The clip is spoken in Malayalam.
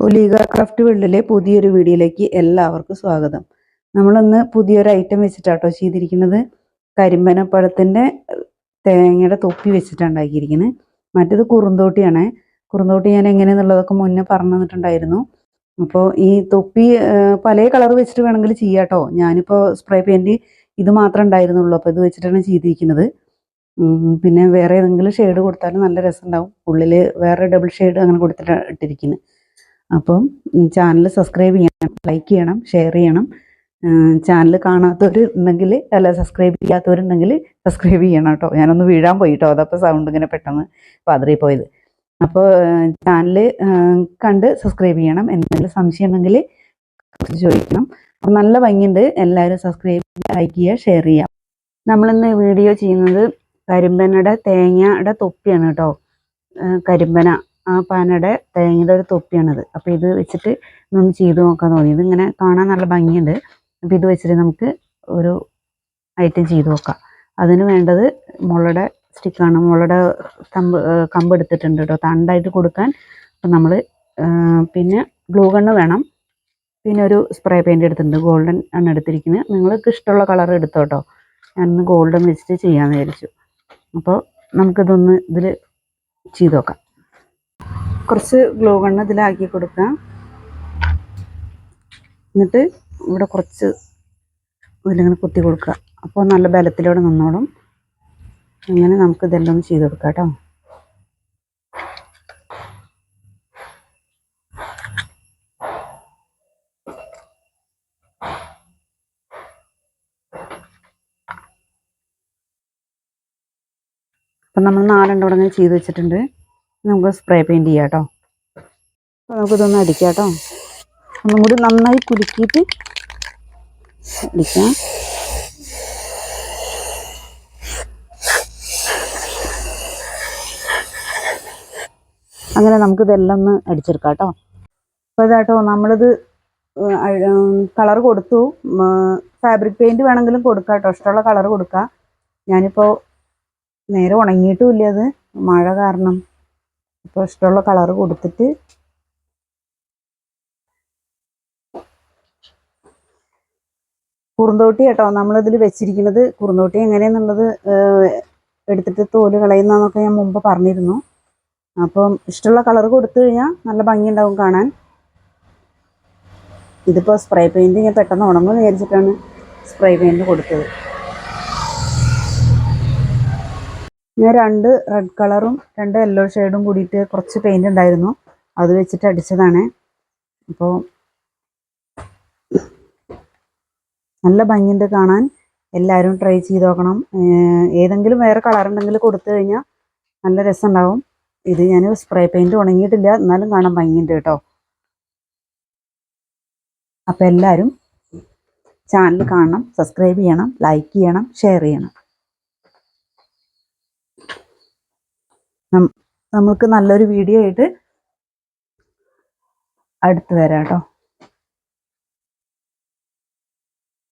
ഒലീഗ ക്രാഫ്റ്റ് വേൾഡിലെ പുതിയൊരു വീഡിയോയിലേക്ക് എല്ലാവർക്കും സ്വാഗതം. നമ്മളിന്ന് പുതിയൊരു ഐറ്റം വെച്ചിട്ടാട്ടോ ചെയ്തിരിക്കുന്നത്. കരിമ്പനപ്പഴത്തിന്റെ തേങ്ങയുടെ തൊപ്പി വെച്ചിട്ടാണ് ഉണ്ടാക്കിയിരിക്കുന്നത്. മറ്റേത് കുറുന്തോട്ടിയാണ്. കുറുന്തോട്ടി ഞാൻ എങ്ങനെയെന്നുള്ളതൊക്കെ മുന്നേ പറഞ്ഞു തന്നിട്ടുണ്ടായിരുന്നു. അപ്പോൾ ഈ തൊപ്പി പല കളർ വെച്ചിട്ട് വേണമെങ്കിൽ ചെയ്യാട്ടോ. ഞാനിപ്പോൾ സ്പ്രേ പെയിന്റ് ഇത് മാത്രമേ ഉണ്ടായിരുന്നുള്ളൂ. അപ്പോൾ ഇത് വെച്ചിട്ടാണ് ചെയ്തിരിക്കുന്നത്. പിന്നെ വേറെ ഏതെങ്കിലും ഷെയ്ഡ് കൊടുത്താലും നല്ല രസമുണ്ടാവും. ഉള്ളിൽ വേറെ ഡബിൾ ഷെയ്ഡ് അങ്ങനെ കൊടുത്തിട്ട് ഇട്ടിരിക്കുന്നത് അപ്പം ചാനൽ സബ്സ്ക്രൈബ് ചെയ്യണം ലൈക്ക് ചെയ്യണം ഷെയർ ചെയ്യണം. ചാനൽ കാണാത്തവർ ഉണ്ടെങ്കിൽ അല്ല സബ്സ്ക്രൈബ് ചെയ്യാത്തവരുണ്ടെങ്കിൽ സബ്സ്ക്രൈബ് ചെയ്യണം കേട്ടോ. ഞാനൊന്ന് വീഴാൻ പോയി കേട്ടോ അതപ്പോൾ സൗണ്ട് ഇങ്ങനെ പെട്ടെന്ന് പതറി പോയത്. അപ്പോൾ ചാനൽ കണ്ട് സബ്സ്ക്രൈബ് ചെയ്യണം. എന്തെങ്കിലും സംശയം ഉണ്ടെങ്കിൽ ചോദിക്കണം. അപ്പം നല്ല ഭംഗിയുണ്ട്. എല്ലാവരും സബ്സ്ക്രൈബ് ലൈക്ക് ചെയ്യുക ഷെയർ ചെയ്യുക. നമ്മളിന്ന് വീഡിയോ ചെയ്യുന്നത് കരിമ്പനയുടെ തേങ്ങയുടെ തൊപ്പിയാണ് കേട്ടോ. കരിമ്പന. ആ പാനയുടെ തേങ്ങയുടെ ഒരു തൊപ്പിയാണിത്. അപ്പോൾ ഇത് വെച്ചിട്ട് ഒന്ന് ചെയ്ത് നോക്കാൻ തോന്നി. ഇതിങ്ങനെ കാണാൻ നല്ല ഭംഗിയുണ്ട്. അപ്പോൾ ഇത് വെച്ചിട്ട് നമുക്ക് ഒരു ഐറ്റം ചെയ്ത് നോക്കാം. അതിന് വേണ്ടത് മുളയുടെ സ്റ്റിക്കാണ് മുളയുടെ കമ്പ് കമ്പ് എടുത്തിട്ടുണ്ട് കേട്ടോ. തണ്ടായിട്ട് കൊടുക്കാൻ. അപ്പം നമ്മൾ പിന്നെ ഗ്ലൂ ഗണ്ണ് വേണം. പിന്നെ ഒരു സ്പ്രേ പെയിന്റ് എടുത്തിട്ടുണ്ട്. ഗോൾഡൻ ആണ് എടുത്തിരിക്കുന്നത് നിങ്ങൾക്ക് ഇഷ്ടമുള്ള കളർ എടുത്തോ കേട്ടോ. ഞാനിന്ന് ഗോൾഡൻ വെച്ചിട്ട് ചെയ്യാമെന്ന് വിചാരിച്ചു. അപ്പോൾ നമുക്കിതൊന്ന് ഇതിൽ ചെയ്ത് നോക്കാം. കുറച്ച് ഗ്ലൂ ഗണ്ണ് ഇതിലാക്കി കൊടുക്കാം. എന്നിട്ട് ഇവിടെ കുറച്ച് ഇതിലിങ്ങനെ കുത്തി കൊടുക്കുക. അപ്പോൾ നല്ല ബലത്തിലൂടെ നിന്നോളും. അങ്ങനെ നമുക്ക് ഇതെല്ലാം ഒന്ന് ചെയ്ത് കൊടുക്കാം കേട്ടോ. അപ്പം നമ്മൾ നാലെണ്ണം ഇങ്ങനെ ചെയ്ത് വെച്ചിട്ടുണ്ട്. നമുക്ക് സ്പ്രേ പെയിന്റ് ചെയ്യാം കേട്ടോ അപ്പോൾ നമുക്കിതൊന്ന് അടിക്കാം കേട്ടോ ഒന്നും കൂടി നന്നായി കുലുക്കിയിട്ട് അടിക്കാം. അങ്ങനെ നമുക്കിതെല്ലാം ഒന്ന് അടിച്ചെടുക്കാം കേട്ടോ അപ്പോൾ ഇതാട്ടോ നമ്മളിത് കളർ കൊടുത്തു. ഫാബ്രിക് പെയിന്റ് വേണമെങ്കിലും കൊടുക്കാം കേട്ടോ ഇഷ്ടമുള്ള കളർ കൊടുക്കാം. ഞാനിപ്പോൾ നേരെ ഉണങ്ങിയിട്ടും ഇല്ല അത്. മഴ കാരണം. ഇപ്പോൾ ഇഷ്ടമുള്ള കളർ കൊടുത്തിട്ട് കുറുന്തോട്ടി കേട്ടോ. നമ്മളിതിൽ വെച്ചിരിക്കുന്നത് കുറുന്തോട്ടി എങ്ങനെയെന്നുള്ളത് എടുത്തിട്ട് തോൽ കളയുന്നതെന്നൊക്കെ ഞാൻ മുമ്പ് പറഞ്ഞിരുന്നു. അപ്പം ഇഷ്ടമുള്ള കളർ കൊടുത്തു കഴിഞ്ഞാൽ നല്ല ഭംഗിയുണ്ടാവും കാണാൻ. ഇതിപ്പോൾ സ്പ്രേ പെയിന്റ് ഞാൻ പെട്ടെന്ന് ഉണങ്ങുമെന്ന് വിചാരിച്ചിട്ടാണ് സ്പ്രേ പെയിന്റ് കൊടുത്തത്. ഞാൻ രണ്ട് റെഡ് കളറും രണ്ട് യെല്ലോ ഷെയ്ഡും കൂടിയിട്ട് കുറച്ച് പെയിന്റ് ഉണ്ടായിരുന്നു. അത് വെച്ചിട്ട് അടിച്ചതാണ്. അപ്പോൾ നല്ല ഭംഗിയുണ്ട് കാണാൻ. എല്ലാവരും ട്രൈ ചെയ്ത് നോക്കണം. ഏതെങ്കിലും വേറെ കളർ ഉണ്ടെങ്കിൽ കൊടുത്തു കഴിഞ്ഞാൽ നല്ല രസമുണ്ടാവും. ഇത് ഞാൻ സ്പ്രേ പെയിന്റ് ഉണങ്ങിയിട്ടില്ല. എന്നാലും കാണാൻ ഭംഗിയുണ്ട് കേട്ടോ. അപ്പോൾ എല്ലാവരും ചാനൽ കാണണം സബ്സ്ക്രൈബ് ചെയ്യണം ലൈക്ക് ചെയ്യണം ഷെയർ ചെയ്യണം. നമുക്ക് നല്ലൊരു വീഡിയോ ആയിട്ട് അടുത്ത് വരാം കേട്ടോ